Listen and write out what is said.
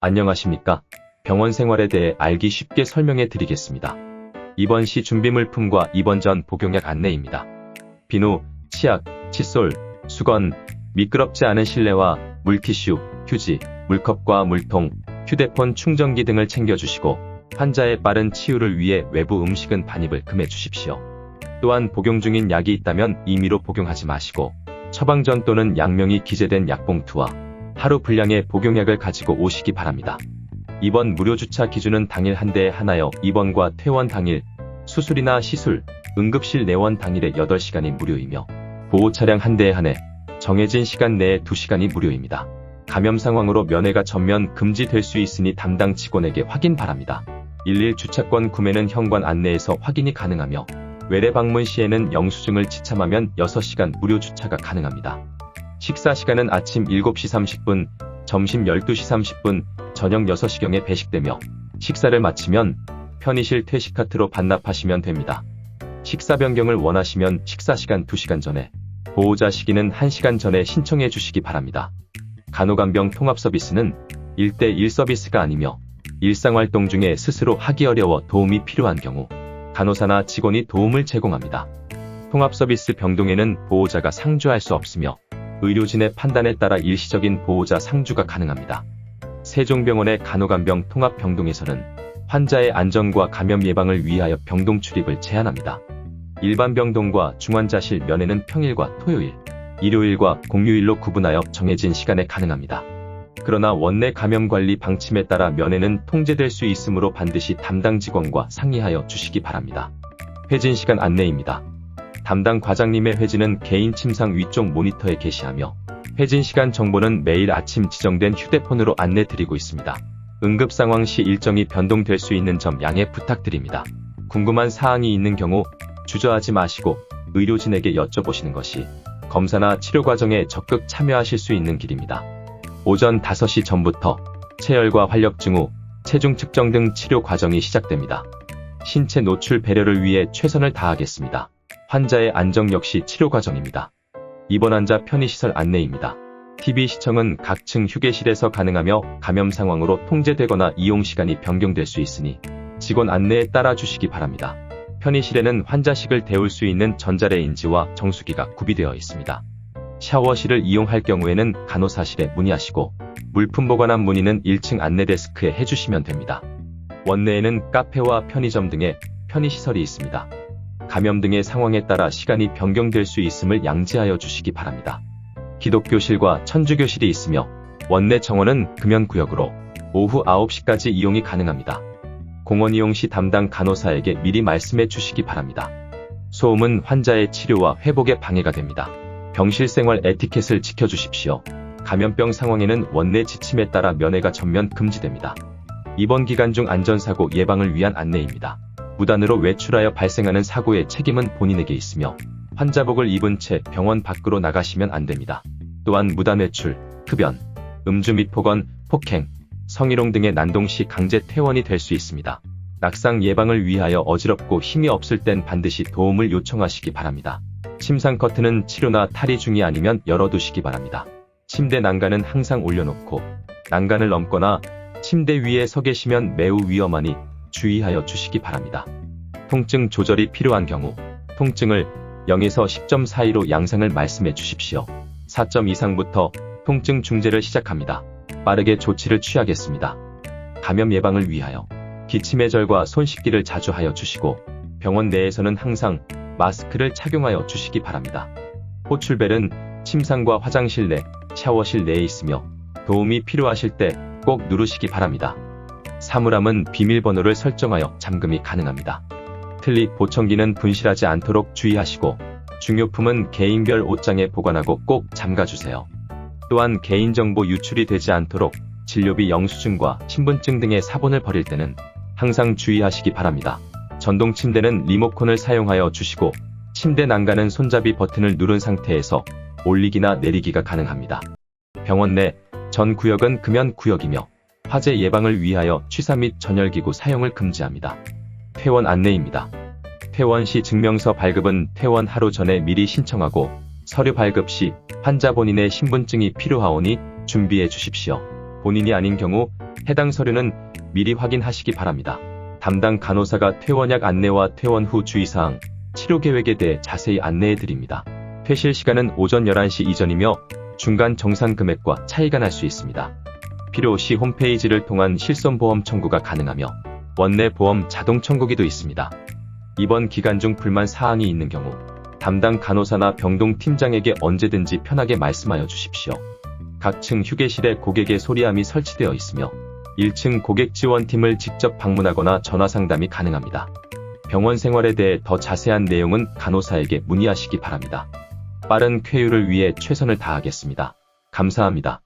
안녕하십니까? 병원 생활에 대해 알기 쉽게 설명해 드리겠습니다. 입원 시 준비 물품과 입원 전 복용약 안내입니다. 비누, 치약, 칫솔, 수건, 미끄럽지 않은 실내와 물티슈, 휴지, 물컵과 물통, 휴대폰 충전기 등을 챙겨주시고 환자의 빠른 치유를 위해 외부 음식은 반입을 금해 주십시오. 또한 복용 중인 약이 있다면 임의로 복용하지 마시고 처방전 또는 약명이 기재된 약봉투와 하루 분량의 복용약을 가지고 오시기 바랍니다. 입원 무료 주차 기준은 당일 한 대에 하나여 입원과 퇴원 당일, 수술이나 시술, 응급실 내원 당일에 8시간이 무료이며 보호 차량 한 대에 한해 정해진 시간 내에 2시간이 무료입니다. 감염 상황으로 면회가 전면 금지될 수 있으니 담당 직원에게 확인 바랍니다. 일일 주차권 구매는 현관 안내에서 확인이 가능하며 외래 방문 시에는 영수증을 지참하면 6시간 무료 주차가 가능합니다. 식사 시간은 아침 7시 30분, 점심 12시 30분, 저녁 6시경에 배식되며 식사를 마치면 편의실 퇴식 카트로 반납하시면 됩니다. 식사 변경을 원하시면 식사 시간 2시간 전에, 보호자 시기는 1시간 전에 신청해 주시기 바랍니다. 간호간병 통합 서비스는 1대1 서비스가 아니며 일상활동 중에 스스로 하기 어려워 도움이 필요한 경우 간호사나 직원이 도움을 제공합니다. 통합 서비스 병동에는 보호자가 상주할 수 없으며 의료진의 판단에 따라 일시적인 보호자 상주가 가능합니다. 세종병원의 간호간병 통합병동에서는 환자의 안전과 감염 예방을 위하여 병동 출입을 제한합니다. 일반 병동과 중환자실 면회는 평일과 토요일, 일요일과 공휴일로 구분하여 정해진 시간에 가능합니다. 그러나 원내 감염 관리 방침에 따라 면회는 통제될 수 있으므로 반드시 담당 직원과 상의하여 주시기 바랍니다. 회진 시간 안내입니다. 담당 과장님의 회진은 개인 침상 위쪽 모니터에 게시하며 회진 시간 정보는 매일 아침 지정된 휴대폰으로 안내 드리고 있습니다. 응급 상황 시 일정이 변동될 수 있는 점 양해 부탁드립니다. 궁금한 사항이 있는 경우 주저하지 마시고 의료진에게 여쭤보시는 것이 검사나 치료 과정에 적극 참여하실 수 있는 길입니다. 오전 5시 전부터 체열과 활력 증후, 체중 측정 등 치료 과정이 시작됩니다. 신체 노출 배려를 위해 최선을 다하겠습니다. 환자의 안정 역시 치료 과정입니다. 입원 환자 편의시설 안내입니다. TV 시청은 각층 휴게실에서 가능하며 감염 상황으로 통제되거나 이용 시간이 변경될 수 있으니 직원 안내에 따라 주시기 바랍니다. 편의실에는 환자식을 데울 수 있는 전자레인지와 정수기가 구비되어 있습니다. 샤워실을 이용할 경우에는 간호사실에 문의하시고 물품 보관함 문의는 1층 안내 데스크에 해주시면 됩니다. 원내에는 카페와 편의점 등의 편의시설이 있습니다. 감염 등의 상황에 따라 시간이 변경될 수 있음을 양지하여 주시기 바랍니다. 기독교실과 천주교실이 있으며 원내 정원은 금연구역으로 오후 9시까지 이용이 가능합니다. 공원 이용 시 담당 간호사에게 미리 말씀해 주시기 바랍니다. 소음은 환자의 치료와 회복에 방해가 됩니다. 병실 생활 에티켓을 지켜주십시오. 감염병 상황에는 원내 지침에 따라 면회가 전면 금지됩니다. 입원 기간 중 안전사고 예방을 위한 안내입니다. 무단으로 외출하여 발생하는 사고의 책임은 본인에게 있으며 환자복을 입은 채 병원 밖으로 나가시면 안 됩니다. 또한 무단 외출, 흡연, 음주 및 폭언, 폭행, 성희롱 등의 난동 시 강제 퇴원이 될 수 있습니다. 낙상 예방을 위하여 어지럽고 힘이 없을 땐 반드시 도움을 요청하시기 바랍니다. 침상 커튼은 치료나 탈의 중이 아니면 열어두시기 바랍니다. 침대 난간은 항상 올려놓고 난간을 넘거나 침대 위에 서 계시면 매우 위험하니 주의하여 주시기 바랍니다. 통증 조절이 필요한 경우 통증을 0에서 10점 사이로 양상을 말씀해 주십시오. 4점 이상부터 통증 중재를 시작합니다. 빠르게 조치를 취하겠습니다. 감염 예방을 위하여 기침의절과 손 씻기를 자주 하여 주시고 병원 내에서는 항상 마스크를 착용하여 주시기 바랍니다. 호출벨은 침상과 화장실 내, 샤워실 내에 있으며 도움이 필요하실 때 꼭 누르시기 바랍니다. 사물함은 비밀번호를 설정하여 잠금이 가능합니다. 틀리 보청기는 분실하지 않도록 주의하시고 중요품은 개인별 옷장에 보관하고 꼭 잠가주세요. 또한 개인정보 유출이 되지 않도록 진료비 영수증과 신분증 등의 사본을 버릴 때는 항상 주의하시기 바랍니다. 전동 침대는 리모컨을 사용하여 주시고 침대 난간은 손잡이 버튼을 누른 상태에서 올리기나 내리기가 가능합니다. 병원 내 전 구역은 금연 구역이며 화재 예방을 위하여 취사 및 전열기구 사용을 금지합니다. 퇴원 안내입니다. 퇴원 시 증명서 발급은 퇴원 하루 전에 미리 신청하고 서류 발급 시 환자 본인의 신분증이 필요하오니 준비해 주십시오. 본인이 아닌 경우 해당 서류는 미리 확인하시기 바랍니다. 담당 간호사가 퇴원약 안내와 퇴원 후 주의사항, 치료 계획에 대해 자세히 안내해 드립니다. 퇴실 시간은 오전 11시 이전이며 중간 정산 금액과 차이가 날 수 있습니다. 필요 시 홈페이지를 통한 실손보험 청구가 가능하며 원내 보험 자동 청구기도 있습니다. 이번 기간 중 불만 사항이 있는 경우 담당 간호사나 병동 팀장에게 언제든지 편하게 말씀하여 주십시오. 각층 휴게실에 고객의 소리함이 설치되어 있으며 1층 고객 지원팀을 직접 방문하거나 전화 상담이 가능합니다. 병원 생활에 대해 더 자세한 내용은 간호사에게 문의하시기 바랍니다. 빠른 쾌유를 위해 최선을 다하겠습니다. 감사합니다.